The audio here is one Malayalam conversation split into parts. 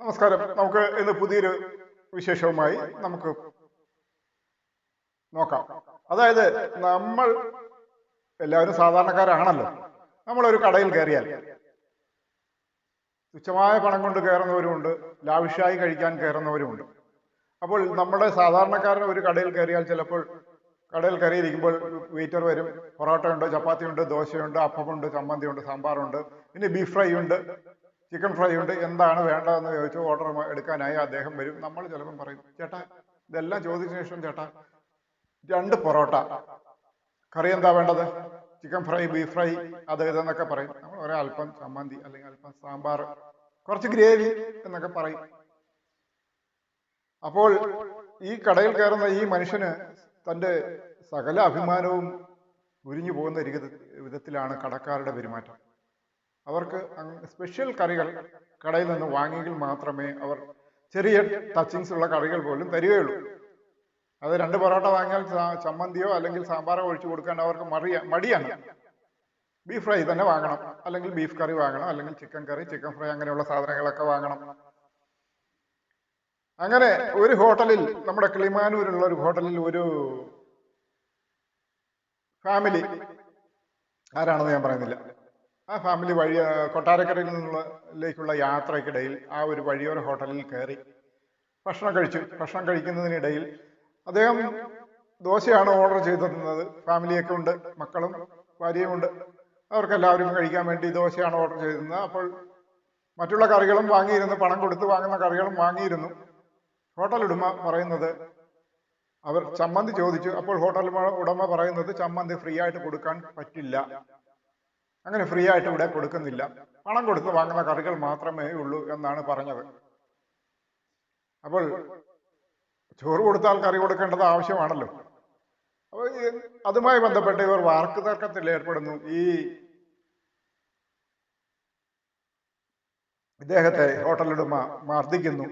നമസ്കാരം. നമുക്ക് ഇന്ന് പുതിയൊരു വിശേഷവുമായി നമുക്ക് നോക്കാം. അതായത് നമ്മൾ എല്ലാവരും സാധാരണക്കാരാണല്ലോ. നമ്മളൊരു കടയിൽ കയറിയാൽ തുച്ഛമായ പണം കൊണ്ട് കയറുന്നവരുമുണ്ട് ലാവിഷായി കഴിക്കാൻ കയറുന്നവരുമുണ്ട്. അപ്പോൾ നമ്മുടെ സാധാരണക്കാരൻ ഒരു കടയിൽ കയറിയാൽ ചിലപ്പോൾ കടയിൽ കയറിയിരിക്കുമ്പോൾ വെയിറ്റർ വരും. പൊറോട്ട ഉണ്ട് ചപ്പാത്തി ഉണ്ട് ദോശയുണ്ട് അപ്പമുണ്ട് ചമ്മന്തി ഉണ്ട് സാമ്പാറുണ്ട് പിന്നെ ബീഫ് ഫ്രൈ ഉണ്ട് ചിക്കൻ ഫ്രൈ ഉണ്ട് എന്താണ് വേണ്ടതെന്ന് ചോദിച്ചു ഓർഡർ എടുക്കാനായി അദ്ദേഹം വരും. നമ്മൾ ചിലപ്പം പറയും ചേട്ടാ ഇതെല്ലാം ചോദിച്ച ശേഷം ചേട്ടാ രണ്ട് പൊറോട്ട. കറി എന്താ വേണ്ടത്? ചിക്കൻ ഫ്രൈ ബീഫ് ഫ്രൈ അത് ഇതെന്നൊക്കെ പറയും. നമ്മൾ ഒരേ അല്പം ചമ്മന്തി അല്ലെങ്കിൽ അല്പം സാമ്പാർ കുറച്ച് ഗ്രേവി എന്നൊക്കെ പറയും. അപ്പോൾ ഈ കടയിൽ കയറുന്ന ഈ മനുഷ്യന് തന്റെ സകല അഭിമാനവും ഉരിഞ്ഞു പോകുന്ന വിധത്തിലാണ് കടക്കാരുടെ പെരുമാറ്റം. അവർക്ക് സ്പെഷ്യൽ കറികൾ കടയിൽ നിന്ന് വാങ്ങിയെങ്കിൽ മാത്രമേ അവർ ചെറിയ ടച്ചിങ്സ് ഉള്ള കറികൾ പോലും തരികയുള്ളൂ. അത് രണ്ട് പൊറോട്ട വാങ്ങിയാൽ ചമ്മന്തിയോ അല്ലെങ്കിൽ സാമ്പാറോ ഒഴിച്ചു കൊടുക്കാൻ അവർക്ക് മറിയ മടിയാണ്. ബീഫ് ഫ്രൈ തന്നെ വാങ്ങണം. അല്ലെങ്കിൽ ബീഫ് കറി വാങ്ങണം. അല്ലെങ്കിൽ ചിക്കൻ കറി ചിക്കൻ ഫ്രൈ അങ്ങനെയുള്ള സാധനങ്ങളൊക്കെ വാങ്ങണം. അങ്ങനെ ഒരു ഹോട്ടലിൽ നമ്മുടെ കിളിമാനൂരുള്ള ഒരു ഹോട്ടലിൽ ഒരു ഫാമിലി ആരാണെന്ന് ഞാൻ പറയുന്നില്ല. ആ ഫാമിലി വഴി കൊട്ടാരക്കരയിൽ നിന്നുള്ളേക്കുള്ള യാത്രയ്ക്കിടയിൽ ആ ഒരു വഴിയോര ഹോട്ടലിൽ കയറി ഭക്ഷണം കഴിച്ചു. ഭക്ഷണം കഴിക്കുന്നതിനിടയിൽ അദ്ദേഹം ദോശയാണ് ഓർഡർ ചെയ്തിരുന്നത്. ഫാമിലിയൊക്കെ ഉണ്ട് മക്കളും ഭാര്യയും ഉണ്ട്. അവർക്കെല്ലാവരും കഴിക്കാൻ വേണ്ടി ദോശയാണ് ഓർഡർ ചെയ്തിരുന്നത്. അപ്പോൾ മറ്റുള്ള കറികളും വാങ്ങിയിരുന്നു പണം കൊടുത്ത് വാങ്ങുന്ന കറികളും വാങ്ങിയിരുന്നു. ഹോട്ടൽ ഉടമ പറയുന്നത് അവർ ചമ്മന്തി ചോദിച്ചു. അപ്പോൾ ഹോട്ടൽ ഉടമ പറയുന്നത് ചമ്മന്തി ഫ്രീ ആയിട്ട് കൊടുക്കാൻ പറ്റില്ല. അങ്ങനെ ഫ്രീ ആയിട്ട് ഇവിടെ കൊടുക്കുന്നില്ല. പണം കൊടുത്ത് വാങ്ങുന്ന കറികൾ മാത്രമേ ഉള്ളൂ എന്നാണ് പറഞ്ഞത്. അപ്പോൾ ചോറ് കൊടുത്താൽ കറി കൊടുക്കേണ്ടത് ആവശ്യമാണല്ലോ. അപ്പോൾ അതുമായി ബന്ധപ്പെട്ട് ഇവർ വാർക്ക് തർക്കത്തിൽ ഏർപ്പെടുന്നു. ഈ ഇദ്ദേഹത്തെ ഹോട്ടലുടമ മർദ്ദിക്കുന്നു.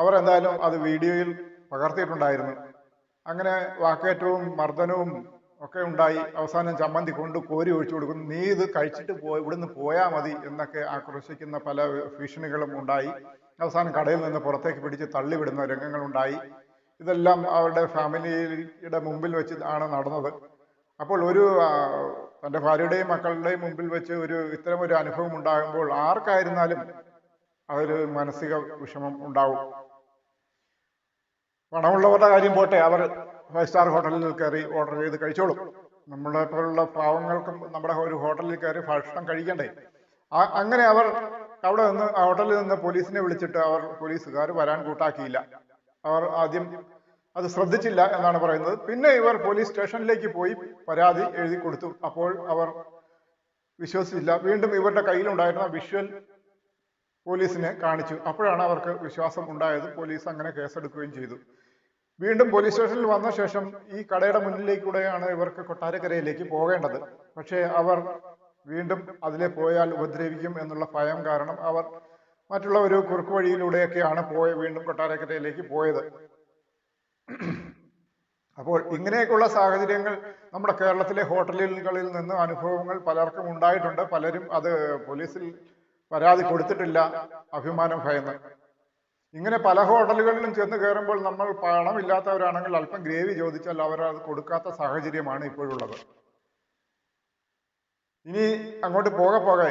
അവർ എന്തായാലും അത് വീഡിയോയിൽ പകർത്തിയിട്ടുണ്ടായിരുന്നു. അങ്ങനെ വാക്കേറ്റവും മർദ്ദനവും ഒക്കെ ഉണ്ടായി. അവസാനം ചമ്മന്തി കൊണ്ട് കോരി ഒഴിച്ചു കൊടുക്കുന്നു നീ ഇത് കഴിച്ചിട്ട് പോയി ഇവിടുന്ന് പോയാൽ മതി എന്നൊക്കെ ആക്രോശിക്കുന്ന പല ഭീഷണികളും ഉണ്ടായി. അവസാനം കടയിൽ നിന്ന് പുറത്തേക്ക് പിടിച്ച് തള്ളിവിടുന്ന രംഗങ്ങളുണ്ടായി. ഇതെല്ലാം അവരുടെ ഫാമിലിയുടെ മുമ്പിൽ വെച്ച് ആണ് നടന്നത്. അപ്പോൾ ഒരു തന്റെ ഭാര്യയുടെയും മക്കളുടെയും മുമ്പിൽ വെച്ച് ഒരു ഇത്തരം ഒരു അനുഭവം ഉണ്ടാകുമ്പോൾ ആർക്കായിരുന്നാലും അതൊരു മാനസിക വിഷമം ഉണ്ടാവും. പണമുള്ളവരുടെ കാര്യം പോട്ടെ. അവർ ഫൈവ് സ്റ്റാർ ഹോട്ടലിൽ കയറി ഓർഡർ ചെയ്ത് കഴിച്ചോളും. നമ്മളെ പോലുള്ള പാവങ്ങൾക്കും നമ്മുടെ ഒരു ഹോട്ടലിൽ കയറി ഭക്ഷണം കഴിക്കണ്ടേ? അങ്ങനെ അവർ അവിടെ നിന്ന് ഹോട്ടലിൽ നിന്ന് പോലീസിനെ വിളിച്ചിട്ട് അവർ പോലീസുകാർ വരാൻ കൂട്ടാക്കിയില്ല. അവർ ആദ്യം അത് ശ്രദ്ധിച്ചില്ല എന്നാണ് പറയുന്നത്. പിന്നെ ഇവർ പോലീസ് സ്റ്റേഷനിലേക്ക് പോയി പരാതി എഴുതി കൊടുത്തു. അപ്പോൾ അവർ വിശ്വസിച്ചില്ല. വീണ്ടും ഇവരുടെ കയ്യിലുണ്ടായിരുന്ന വിഷ്വൽ പോലീസിനെ കാണിച്ചു. അപ്പോഴാണ് അവർക്ക് വിശ്വാസം ഉണ്ടായത്. പോലീസ് അങ്ങനെ കേസെടുക്കുകയും ചെയ്തു. വീണ്ടും പോലീസ് സ്റ്റേഷനിൽ വന്ന ശേഷം ഈ കടയുടെ മുന്നിലേക്കൂടെയാണ് ഇവർക്ക് കൊട്ടാരക്കരയിലേക്ക് പോകേണ്ടത്. പക്ഷേ അവർ വീണ്ടും അതിലെ പോയാൽ ഉപദ്രവിക്കും എന്നുള്ള ഭയം കാരണം അവർ മറ്റുള്ള ഒരു കുറുക്ക് വഴിയിലൂടെയൊക്കെയാണ് പോയ വീണ്ടും കൊട്ടാരക്കരയിലേക്ക് പോയത്. അപ്പോൾ ഇങ്ങനെയൊക്കെയുള്ള സാഹചര്യങ്ങൾ നമ്മുടെ കേരളത്തിലെ ഹോട്ടലുകളിൽ നിന്ന് അനുഭവങ്ങൾ പലർക്കും ഉണ്ടായിട്ടുണ്ട്. പലരും അത് പോലീസിൽ പരാതി കൊടുത്തിട്ടില്ല. അഭിമാനം ഭയന്ന്. ഇങ്ങനെ പല ഹോട്ടലുകളിലും ചെന്ന് കയറുമ്പോൾ നമ്മൾ പണമില്ലാത്തവരാണെങ്കിൽ അല്പം ഗ്രേവി ചോദിച്ചാൽ അവർ അത് കൊടുക്കാത്ത സാഹചര്യമാണ് ഇപ്പോഴുള്ളത്. ഇനി അങ്ങോട്ട് പോകെ പോകെ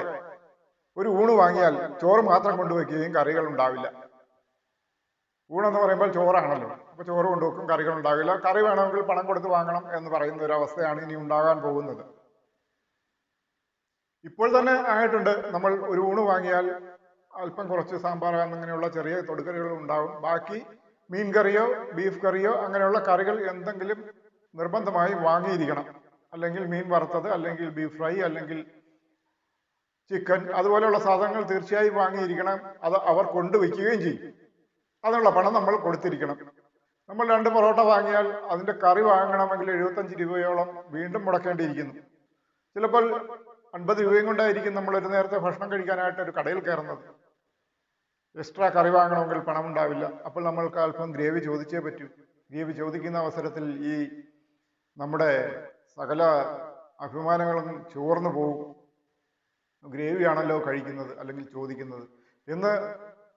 ഒരു ഊണ് വാങ്ങിയാൽ ചോറ് മാത്രം കൊണ്ടുവയ്ക്കുകയും കറികൾ ഉണ്ടാവില്ല. ഊണെന്ന് പറയുമ്പോൾ ചോറാണല്ലോ. അപ്പൊ ചോറ് കൊണ്ടുവെക്കും കറികൾ ഉണ്ടാവില്ല. കറി വേണമെങ്കിൽ പണം കൊടുത്ത് വാങ്ങണം എന്ന് പറയുന്ന ഒരു അവസ്ഥയാണ് ഇനി ഉണ്ടാകാൻ പോകുന്നത്. ഇപ്പോൾ തന്നെ ആയിട്ടുണ്ട്. നമ്മൾ ഒരു ഊണ് വാങ്ങിയാൽ അല്പം കുറച്ച് സാമ്പാർ എന്നിങ്ങനെയുള്ള ചെറിയ തൊടുക്കറികൾ ഉണ്ടാവും. ബാക്കി മീൻ കറിയോ ബീഫ് കറിയോ അങ്ങനെയുള്ള കറികൾ എന്തെങ്കിലും നിർബന്ധമായി വാങ്ങിയിരിക്കണം. അല്ലെങ്കിൽ മീൻ വറുത്തത് അല്ലെങ്കിൽ ബീഫ് ഫ്രൈ അല്ലെങ്കിൽ ചിക്കൻ അതുപോലെയുള്ള സാധനങ്ങൾ തീർച്ചയായും വാങ്ങിയിരിക്കണം. അത് അവർ കൊണ്ടുവയ്ക്കുകയും ചെയ്യും. അതിനുള്ള പണം നമ്മൾ കൊടുത്തിരിക്കണം. നമ്മൾ രണ്ട് പൊറോട്ട വാങ്ങിയാൽ അതിന്റെ കറി വാങ്ങണമെങ്കിൽ എഴുപത്തഞ്ച് രൂപയോളം വീണ്ടും മുടക്കേണ്ടിയിരിക്കുന്നു. ചിലപ്പോൾ അൻപത് രൂപയും കൊണ്ടായിരിക്കും നമ്മൾ ഒരു നേരത്തെ ഭക്ഷണം കഴിക്കാനായിട്ട് ഒരു കടയിൽ കയറുന്നത്. എക്സ്ട്രാ കറി വാങ്ങണമെങ്കിൽ പണം ഉണ്ടാവില്ല അപ്പോൾ നമ്മൾക്ക് അല്പം ഗ്രേവി ചോദിച്ചേ പറ്റൂ. ഗ്രേവി ചോദിക്കുന്ന അവസരത്തിൽ ഈ നമ്മുടെ സകല അഭിമാനങ്ങളും ചോർന്നു പോകും ഗ്രേവിയാണല്ലോ കഴിക്കുന്നത് അല്ലെങ്കിൽ ചോദിക്കുന്നത്. എന്ന്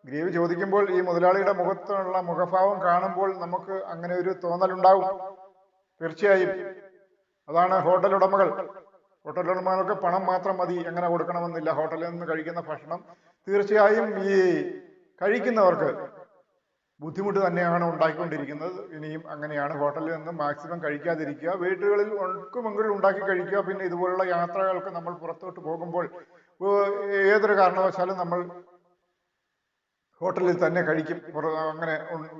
ഗ്രേവി ചോദിക്കുമ്പോൾ ഈ മുതലാളിയുടെ മുഖത്തുള്ള മുഖഭാവം കാണുമ്പോൾ നമുക്ക് അങ്ങനെ ഒരു തോന്നലുണ്ടാവും. തീർച്ചയായും. അതാണ് ഹോട്ടൽ ഉടമകൾ. ഹോട്ടൽ ഉടമകൾക്ക് പണം മാത്രം മതി. എങ്ങനെ കൊടുക്കണമെന്നില്ല. ഹോട്ടലിൽ നിന്ന് കഴിക്കുന്ന ഭക്ഷണം തീർച്ചയായും ഈ കഴിക്കുന്നവർക്ക് ബുദ്ധിമുട്ട് തന്നെയാണ് ഉണ്ടാക്കിക്കൊണ്ടിരിക്കുന്നത് ഇനിയും അങ്ങനെയാണ് ഹോട്ടലിൽ നിന്ന് മാക്സിമം കഴിക്കാതിരിക്കുക. വീടുകളിൽ ഒക്കുമെങ്കിലും ഉണ്ടാക്കി കഴിക്കുക. പിന്നെ ഇതുപോലുള്ള യാത്രകൾക്ക് നമ്മൾ പുറത്തോട്ട് പോകുമ്പോൾ ഏതൊരു കാരണവശാലും നമ്മൾ ഹോട്ടലിൽ തന്നെ കഴിക്കും. അങ്ങനെ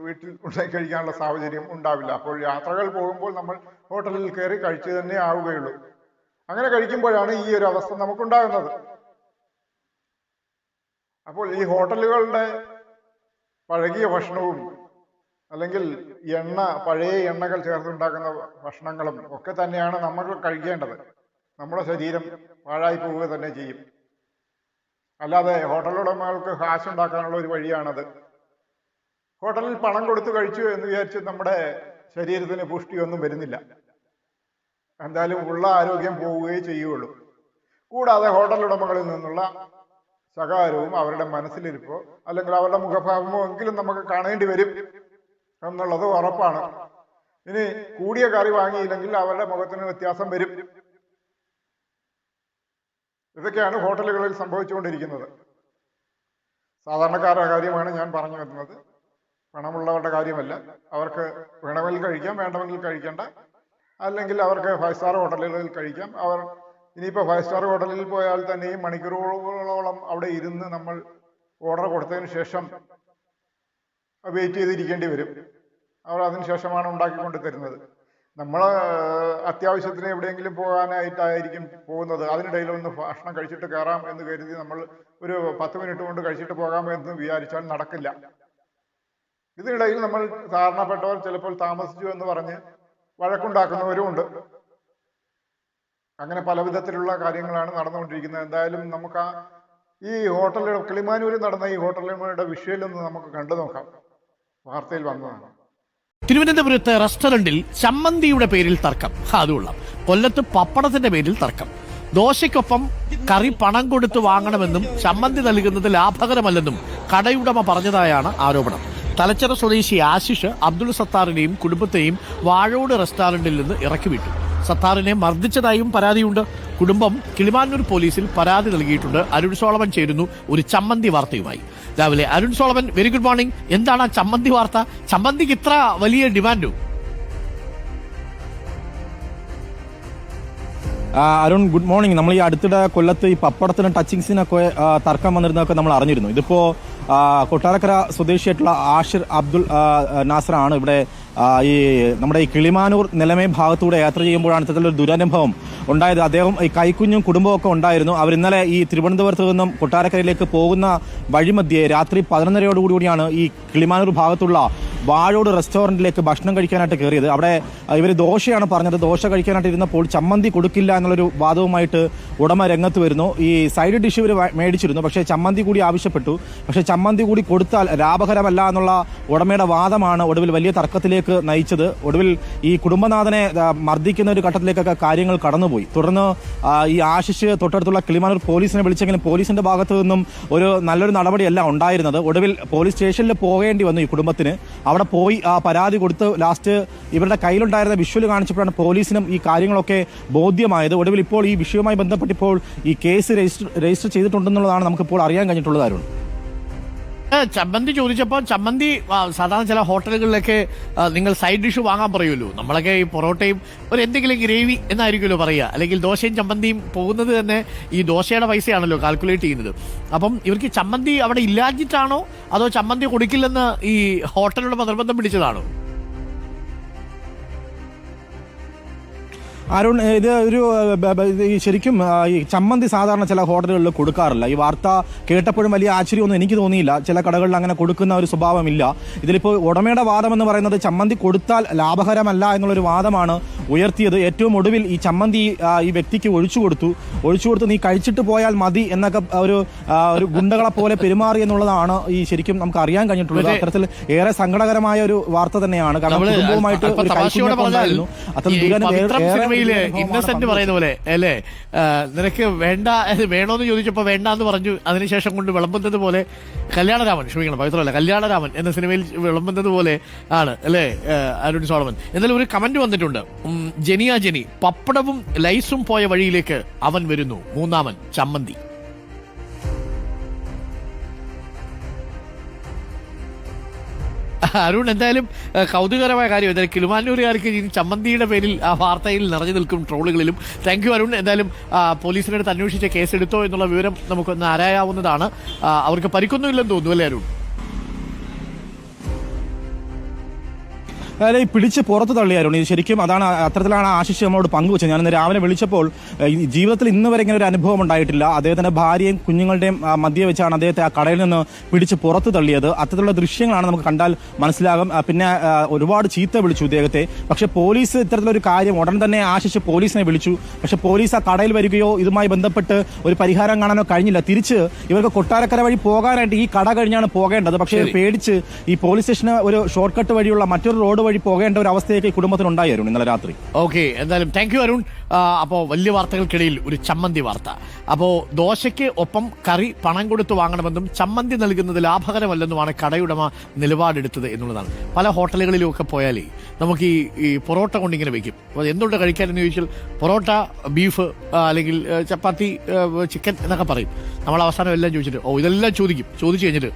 വീട്ടിൽ ഉണ്ടാക്കി കഴിക്കാനുള്ള സാഹചര്യം ഉണ്ടാവില്ല. അപ്പോൾ യാത്രകൾ പോകുമ്പോൾ നമ്മൾ ഹോട്ടലിൽ കയറി കഴിച്ചു തന്നെ ആവുകയുള്ളൂ. അങ്ങനെ കഴിക്കുമ്പോഴാണ് ഈ ഒരു അവസ്ഥ നമുക്കുണ്ടാകുന്നത്. അപ്പോൾ ഈ ഹോട്ടലുകളുടെ പഴകിയ ഭക്ഷണവും അല്ലെങ്കിൽ എണ്ണ പഴയ എണ്ണകൾ ചേർത്തുണ്ടാക്കുന്ന ഭക്ഷണങ്ങളും ഒക്കെ തന്നെയാണ് നമ്മൾ കഴിക്കേണ്ടത്. നമ്മുടെ ശരീരം പാഴായി പോവുക തന്നെ ചെയ്യും. അല്ലാതെ ഹോട്ടൽ ഉടമകൾക്ക് കാശ് ഉണ്ടാക്കാനുള്ള ഒരു വഴിയാണത്. ഹോട്ടലിൽ പണം കൊടുത്തു കഴിച്ചു എന്ന് വിചാരിച്ച് നമ്മുടെ ശരീരത്തിന് പുഷ്ടിയൊന്നും വരുന്നില്ല. എന്തായാലും ഉള്ള ആരോഗ്യം പോവുകയേ ചെയ്യുകയുള്ളൂ കൂടാതെ ഹോട്ടൽ ഉടമകളിൽ നിന്നുള്ള സഹകാരവും അവരുടെ മനസ്സിലിരിപ്പോ അല്ലെങ്കിൽ അവരുടെ മുഖഭാവമോ എങ്കിലും നമുക്ക് കാണേണ്ടി വരും എന്നുള്ളത് ഉറപ്പാണ്. ഇനി കൂടിയ കറി വാങ്ങിയില്ലെങ്കിൽ അവരുടെ മുഖത്തിന് വ്യത്യാസം വരും. ഇതൊക്കെയാണ് ഹോട്ടലുകളിൽ സംഭവിച്ചുകൊണ്ടിരിക്കുന്നത്. സാധാരണക്കാരുടെ കാര്യമാണ് ഞാൻ പറഞ്ഞു വരുന്നത്. പണമുള്ളവരുടെ കാര്യമല്ല. അവർക്ക് വേണമെങ്കിൽ കഴിക്കാം വേണമെങ്കിൽ കഴിക്കേണ്ട. അല്ലെങ്കിൽ അവർക്ക് ഫൈവ് സ്റ്റാർ ഹോട്ടലുകളിൽ കഴിക്കാം. അവർ ഇനിയിപ്പോൾ ഫൈവ് സ്റ്റാർ ഹോട്ടലിൽ പോയാൽ തന്നെയും മണിക്കൂറുകളോളം അവിടെ ഇരുന്ന് നമ്മൾ ഓർഡർ കൊടുത്തതിന് ശേഷം വെയിറ്റ് ചെയ്തിരിക്കേണ്ടി വരും. അവർ അതിന് ശേഷമാണ് ഉണ്ടാക്കിക്കൊണ്ട് തരുന്നത്. നമ്മൾ അത്യാവശ്യത്തിന് എവിടെയെങ്കിലും പോകാനായിട്ടായിരിക്കും പോകുന്നത്. അതിനിടയിൽ ഒന്ന് ഭക്ഷണം കഴിച്ചിട്ട് കയറാം എന്ന് കരുതി നമ്മൾ ഒരു പത്ത് മിനിറ്റ് കൊണ്ട് കഴിച്ചിട്ട് പോകാം എന്ന് വിചാരിച്ചാൽ നടക്കില്ല. ഇതിനിടയിൽ നമ്മൾ ധാരണപ്പെട്ടവർ ചിലപ്പോൾ താമസിച്ചു എന്ന് പറഞ്ഞ് വഴക്കുണ്ടാക്കുന്നവരും ഉണ്ട്. അങ്ങനെ പല വിധത്തിലുള്ള കാര്യങ്ങളാണ് നടന്നുകൊണ്ടിരിക്കുന്നത്. എന്തായാലും നമുക്ക് ആ ഈ ഹോട്ടലുകൾ കിളിമാനൂരിൽ നടന്ന ഈ ഹോട്ടലുകളുടെ വിഷയം നമുക്ക് കണ്ടു നോക്കാം. വാർത്തയിൽ വന്നതാണ്. തിരുവനന്തപുരത്ത് റെസ്റ്റോറന്റിൽ ചമ്മന്തിയുടെ പേരിൽ തർക്കം. അതുള്ള കൊല്ലത്ത് പപ്പടത്തിന്റെ പേരിൽ തർക്കം. ദോശയ്ക്കൊപ്പം കറി പണം കൊടുത്ത് വാങ്ങണമെന്നും ചമ്മന്തി നൽകുന്നത് ലാഭകരമല്ലെന്നും കടയുടമ പറഞ്ഞതായാണ് ആരോപണം. തലച്ചിറ സ്വദേശി ആശിഷ് അബ്ദുൾ സത്താറിനെയും കുടുംബത്തെയും വാഴോട് റെസ്റ്റോറന്റിൽ നിന്ന് ഇറക്കി വിട്ടു സത്താറിനെ മർദ്ദിച്ചതായും പരാതിയുണ്ട്. കുടുംബം കിളിമാനൂർ പോലീസിൽ പരാതി നൽകിയിട്ടുണ്ട്. അരുൺ സോളമൻ ചേരുന്നു ഒരു ചമ്മന്തി വാർത്തയുമായി. രാവിലെ Arun Solomon very good morning എന്താണ് ആ ചമ്മന്തി വാർത്ത? ചമ്മന്തിക്ക് ഇത്ര വലിയ ഡിമാൻഡോ? അരുൺ ഗുഡ് മോർണിംഗ് നമ്മൾ ഈ അടുത്തിടെ കൊല്ലത്ത് ഈ പപ്പടത്തിനും ടച്ചിങ്സിനൊക്കെ തർക്കം വന്നിരുന്നതൊക്കെ നമ്മൾ അറിഞ്ഞിരുന്നു. ഇതിപ്പോ കൊട്ടാരക്കര സ്വദേശിയായിട്ടുള്ള ആഷിർ അബ്ദുൾ നാസറാണ് ഇവിടെ ഈ നമ്മുടെ ഈ കിളിമാനൂർ നിലമേ ഭാഗത്തൂടെ യാത്ര ചെയ്യുമ്പോഴാണ് ഇത്തരത്തിലൊരു ദുരനുഭവം ഉണ്ടായത്. അദ്ദേഹം ഈ കൈക്കുഞ്ഞും കുടുംബവും ഒക്കെ ഉണ്ടായിരുന്നു. അവർ ഇന്നലെ ഈ തിരുവനന്തപുരത്ത് നിന്നും കൊട്ടാരക്കരയിലേക്ക് പോകുന്ന വഴിമധ്യേ രാത്രി പതിനൊന്നരയോടുകൂടിയാണ് ഈ കിളിമാനൂർ ഭാഗത്തുള്ള വാഴോട് റെസ്റ്റോറന്റിലേക്ക് ഭക്ഷണം കഴിക്കാനായിട്ട് കയറിയത്. അവിടെ ഇവർ ദോശയാണ് പറഞ്ഞത്. ദോശ കഴിക്കാനായിട്ട് ഇരുന്നപ്പോൾ ചമ്മന്തി കൊടുക്കില്ല എന്നുള്ളൊരു വാദവുമായിട്ട് ഉടമ രംഗത്ത് വരുന്നു. ഈ സൈഡ് ഡിഷ് ഇവർ മേടിച്ചിരുന്നു. പക്ഷേ ചമ്മന്തി കൂടി ആവശ്യപ്പെട്ടു. പക്ഷേ ചമ്മന്തി കൂടി കൊടുത്താൽ ലാഭകരമല്ല എന്നുള്ള ഉടമയുടെ വാദമാണ് ഒടുവിൽ വലിയ തർക്കത്തിലേക്ക് നയിച്ചത്. ഒടുവിൽ ഈ കുടുംബനാഥനെ മർദ്ദിക്കുന്ന ഒരു ഘട്ടത്തിലേക്കൊക്കെ കാര്യങ്ങൾ കടന്നുപോയി. തുടർന്ന് ഈ ആശിഷ് തൊട്ടടുത്തുള്ള കിളിമാനൂർ പോലീസിനെ വിളിച്ചെങ്കിലും പോലീസിന്റെ ഭാഗത്തു നിന്നും ഒരു നല്ലൊരു നടപടിയല്ല ഉണ്ടായിരുന്നത്. ഒടുവിൽ പോലീസ് സ്റ്റേഷനിൽ പോകേണ്ടി വന്നു ഈ കുടുംബത്തിന്. അവിടെ പോയി ആ പരാതി കൊടുത്ത് ലാസ്റ്റ് ഇവരുടെ കയ്യിലുണ്ടായിരുന്ന വിഷ്വൽ കാണിച്ചപ്പോഴാണ് പോലീസിനും ഈ കാര്യങ്ങളൊക്കെ ബോധ്യമായത്. ഒടുവിൽ ഇപ്പോൾ ഈ വിഷയവുമായി ബന്ധപ്പെട്ടിപ്പോൾ ഈ കേസ് രജിസ്റ്റർ രജിസ്റ്റർ ചെയ്തിട്ടുണ്ടെന്നുള്ളതാണ് നമുക്കിപ്പോൾ അറിയാൻ കഴിഞ്ഞിട്ടുള്ള ഏ, ചമ്മന്തി ചോദിച്ചപ്പോൾ ചമ്മന്തി സാധാരണ ചില ഹോട്ടലുകളിലൊക്കെ നിങ്ങൾ സൈഡ് ഡിഷ് വാങ്ങാൻ പറയുമല്ലോ. നമ്മളൊക്കെ ഈ പൊറോട്ടയും ഒരു എന്തെങ്കിലും ഗ്രേവി എന്നായിരിക്കുമല്ലോ പറയുക. അല്ലെങ്കിൽ ദോശയും ചമ്മന്തിയും പോകുന്നത് തന്നെ ഈ ദോശയുടെ പൈസയാണല്ലോ കാൽക്കുലേറ്റ് ചെയ്യുന്നത്. അപ്പം ഇവർക്ക് ചമ്മന്തി അവിടെ ഇല്ലാഞ്ഞിട്ടാണോ? അതോ ചമ്മന്തി കൊടുക്കില്ലെന്ന് ഈ ഹോട്ടലുടെ നിർബന്ധം പിടിച്ചതാണോ? അരുൺ ഇത് ഒരു ശരിക്കും ഈ ചമ്മന്തി സാധാരണ ചില ഹോട്ടലുകളിൽ കൊടുക്കാറില്ല. ഈ വാർത്ത കേട്ടപ്പോഴും വലിയ ആശ്ചര്യമൊന്നും എനിക്ക് തോന്നിയില്ല. ചില കടകളിൽ അങ്ങനെ കൊടുക്കുന്ന ഒരു സ്വഭാവമില്ല. ഇതിലിപ്പോൾ ഉടമയുടെ വാദം എന്ന് പറയുന്നത് ചമ്മന്തി കൊടുത്താൽ ലാഭകരമല്ല എന്നുള്ളൊരു വാദമാണ്. ഉയർത്തിയത് ഏറ്റവും ഒടുവിൽ ഈ ചമ്മന്തി ഈ വ്യക്തിക്ക് ഒഴിച്ചു കൊടുത്തു. ഒഴിച്ചു കൊടുത്ത് നീ കഴിച്ചിട്ട് പോയാൽ മതി എന്നൊക്കെ ഒരു ഒരു ഗുണ്ടകളെ പോലെ പെരുമാറി എന്നുള്ളതാണ് ഈ ശരിക്കും നമുക്ക് അറിയാൻ കഴിഞ്ഞിട്ടുള്ളത്. അത്തരത്തിൽ ഏറെ സങ്കടകരമായ ഒരു വാർത്ത തന്നെയാണ്. കാരണം കുടുംബവുമായിട്ട് ഇന്നസെന്റ് പറയുന്ന പോലെ അല്ലേ? നിനക്ക് വേണ്ട വേണോന്ന് ചോദിച്ചപ്പോ വേണ്ട എന്ന് പറഞ്ഞു. അതിനുശേഷം കൊണ്ട് വിളമ്പുന്നത് പോലെ കല്യാണരാമൻ ക്ഷമിക്കണം പവിത്രമല്ല കല്യാണരാമൻ എന്ന സിനിമയിൽ വിളമ്പുന്നത് പോലെ ആണ് അല്ലേ അരുൺ സോളമൻ. എന്നാലും ഒരു കമന്റ് വന്നിട്ടുണ്ട്. ഉം, ജനിയ ജനി പപ്പടവും ലൈസും പോയ വഴിയിലേക്ക് അവൻ വരുന്നു. മൂന്നാമൻ ചമ്മന്തി. അരുൺ എന്തായാലും കൗതുകരമായ കാര്യം. എന്തായാലും കിലുമാനൂരുകാർക്ക് ഇനി ചമ്മന്തിയുടെ പേരിൽ ആ വാർത്തയിൽ നിറഞ്ഞു നിൽക്കും ട്രോളുകളിലും. Thank you Arun. എന്തായാലും പോലീസിനടുത്ത് അന്വേഷിച്ച കേസെടുത്തോ എന്നുള്ള വിവരം നമുക്കൊന്ന് ആരായാവുന്നതാണ്. അവർക്ക് പരിക്കൊന്നുമില്ലെന്ന് തോന്നുന്നു അല്ലേ അരുൺ? ഈ പിടിച്ച് പുറത്ത് തള്ളിയായിരുന്നു ഇത് ശരിക്കും അതാണ് അത്തരത്തിലാണ് ആശിഷ് നമ്മളോട് പങ്കുവച്ചത്. ഞാൻ ഇന്ന് രാവിലെ വിളിച്ചപ്പോൾ ജീവിതത്തിൽ ഇന്ന് വരെ ഇങ്ങനെ ഒരു അനുഭവം ഉണ്ടായിട്ടില്ല. അദ്ദേഹത്തിന്റെ ഭാര്യയും കുഞ്ഞുങ്ങളുടെയും മദ്യ വെച്ചാണ് അദ്ദേഹത്തെ ആ കടയിൽ നിന്ന് പിടിച്ച് പുറത്ത് തള്ളിയത്. അത്തരത്തിലുള്ള ദൃശ്യങ്ങളാണ് നമുക്ക് കണ്ടാൽ മനസ്സിലാകും. പിന്നെ ഒരുപാട് ചീത്ത വിളിച്ചു ഇദ്ദേഹത്തെ. പക്ഷേ പോലീസ് ഇത്തരത്തിലൊരു കാര്യം ഉടൻ തന്നെ ആശിഷ് പോലീസിനെ വിളിച്ചു. പക്ഷേ പോലീസ് ആ കടയിൽ വരികയോ ഇതുമായി ബന്ധപ്പെട്ട് ഒരു പരിഹാരം കാണാനോ കഴിഞ്ഞില്ല. തിരിച്ച് ഇവർക്ക് കൊട്ടാരക്കര വഴി പോകാനായിട്ട് ഈ കട കഴിഞ്ഞാണ് പോകേണ്ടത്. പക്ഷേ പേടിച്ച് ഈ പോലീസ് സ്റ്റേഷന് ഒരു ഷോർട്ട് കട്ട് വഴിയുള്ള മറ്റൊരു റോഡ് വഴി പോകേണ്ട ഒരു അവസ്ഥയൊക്കെ കുടുംബത്തിനുണ്ടായി അരുൺ ഇന്നലെ രാത്രി. ഓക്കെ എന്തായാലും താങ്ക് യു അരുൺ. അപ്പോൾ അപ്പോ വലിയ വാർത്തകൾക്കിടയിൽ ഒരു ചമ്മന്തി വാർത്ത. അപ്പോ ദോശയ്ക്ക് ഒപ്പം കറി പണം കൊടുത്ത് വാങ്ങണമെന്നും ചമ്മന്തി നൽകുന്നത് ലാഭകരമല്ലെന്നുമാണ് കടയുടമ നിലപാടെടുത്തത് എന്നുള്ളതാണ്. പല ഹോട്ടലുകളിലും ഒക്കെ പോയാലേ നമുക്ക് ഈ ഈ പൊറോട്ട കൊണ്ടിങ്ങനെ വെക്കും. അപ്പോൾ എന്തുകൊണ്ട് കഴിക്കാനെന്ന് ചോദിച്ചാൽ പൊറോട്ട ബീഫ് അല്ലെങ്കിൽ ചപ്പാത്തി ചിക്കൻ എന്നൊക്കെ പറയും. നമ്മൾ അവസാനം എല്ലാം ചോദിച്ചിട്ട് ഓ ഇതെല്ലാം ചോദിക്കും. ചോദിച്ചു കഴിഞ്ഞിട്ട്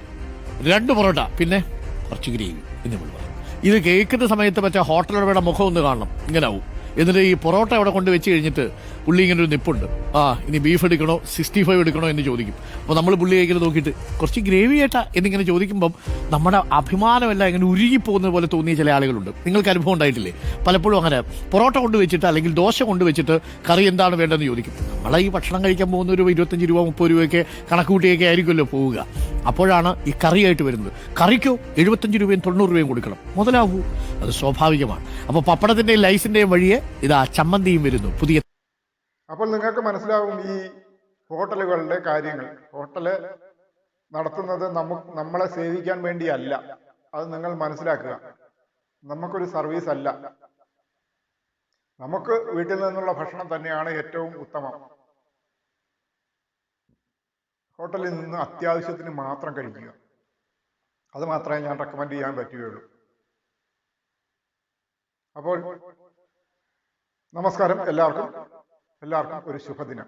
രണ്ട് പൊറോട്ട പിന്നെ കുറച്ച് ഗ്രേവി എന്ന് പറയും. ഇത് കേൾക്കുന്ന സമയത്ത് മറ്റേ ഹോട്ടലുടമയുടെ മുഖം ഒന്ന് കാണണം. ഇങ്ങനെ ആവും. എന്നിട്ട് ഈ പൊറോട്ട അവിടെ കൊണ്ട് വെച്ച് കഴിഞ്ഞിട്ട് പുള്ളി ഇങ്ങനെ ഒരു നിപ്പുണ്ട്. ആ ഇനി ബീഫ് എടുക്കണോ? സിക്സ്റ്റി ഫൈവ് എടുക്കണോ എന്ന് ചോദിക്കും. അപ്പോൾ നമ്മൾ പുള്ളി കഴിക്കുന്നത് നോക്കിയിട്ട് കുറച്ച് ഗ്രേവി ഏട്ടാ എന്നിങ്ങനെ ചോദിക്കുമ്പം നമ്മുടെ അഭിമാനമെല്ലാം ഇങ്ങനെ ഉരുകിപ്പോകുന്നത് പോലെ തോന്നിയ ചില ആളുകളുണ്ട്. നിങ്ങൾക്ക് അനുഭവം ഉണ്ടായിട്ടില്ലേ? പലപ്പോഴും അങ്ങനെ പൊറോട്ട കൊണ്ട് വെച്ചിട്ട് അല്ലെങ്കിൽ ദോശ കൊണ്ട് വെച്ചിട്ട് കറി എന്താണ് വേണ്ടതെന്ന് ചോദിക്കും. നമ്മളെ ഈ ഭക്ഷണം കഴിക്കാൻ പോകുന്ന ഒരു ഇരുപത്തഞ്ച് രൂപ മുപ്പത് രൂപയൊക്കെ കണക്കുകൂട്ടിയൊക്കെ ആയിരിക്കുമല്ലോ പോവുക. അപ്പോഴാണ് ഈ കറിയായിട്ട് വരുന്നത്. കറിക്കോ എഴുപത്തഞ്ച് രൂപയും തൊണ്ണൂറ് രൂപയും കൊടുക്കണം. മുതലാവൂ. അത് സ്വാഭാവികമാണ്. അപ്പോൾ പപ്പടത്തിന്റെയും ലൈസിന്റെയും വഴിയെ ഇതാ ചമ്മന്തിയും വരുന്നു. പുതിയ അപ്പോൾ നിങ്ങൾക്ക് മനസ്സിലാവും ഈ ഹോട്ടലുകളുടെ കാര്യങ്ങൾ. ഹോട്ടൽ നടത്തുന്നത് നമുക്ക് നമ്മളെ സേവിക്കാൻ വേണ്ടിയല്ല. അത് നിങ്ങൾ മനസ്സിലാക്കുക. നമുക്കൊരു സർവീസ് അല്ല നമുക്ക് വീട്ടിൽ നിന്നുള്ള ഭക്ഷണം തന്നെയാണ് ഏറ്റവും ഉത്തമം. ഹോട്ടലിൽ നിന്ന് അത്യാവശ്യത്തിന് മാത്രം കഴിക്കുക. അത് മാത്രമേ ഞാൻ റെക്കമെൻഡ് ചെയ്യാൻ പറ്റുകയുള്ളൂ. അപ്പോൾ നമസ്കാരം എല്ലാവർക്കും. എല്ലാവർക്കും ഒരു ശുഭദിനം.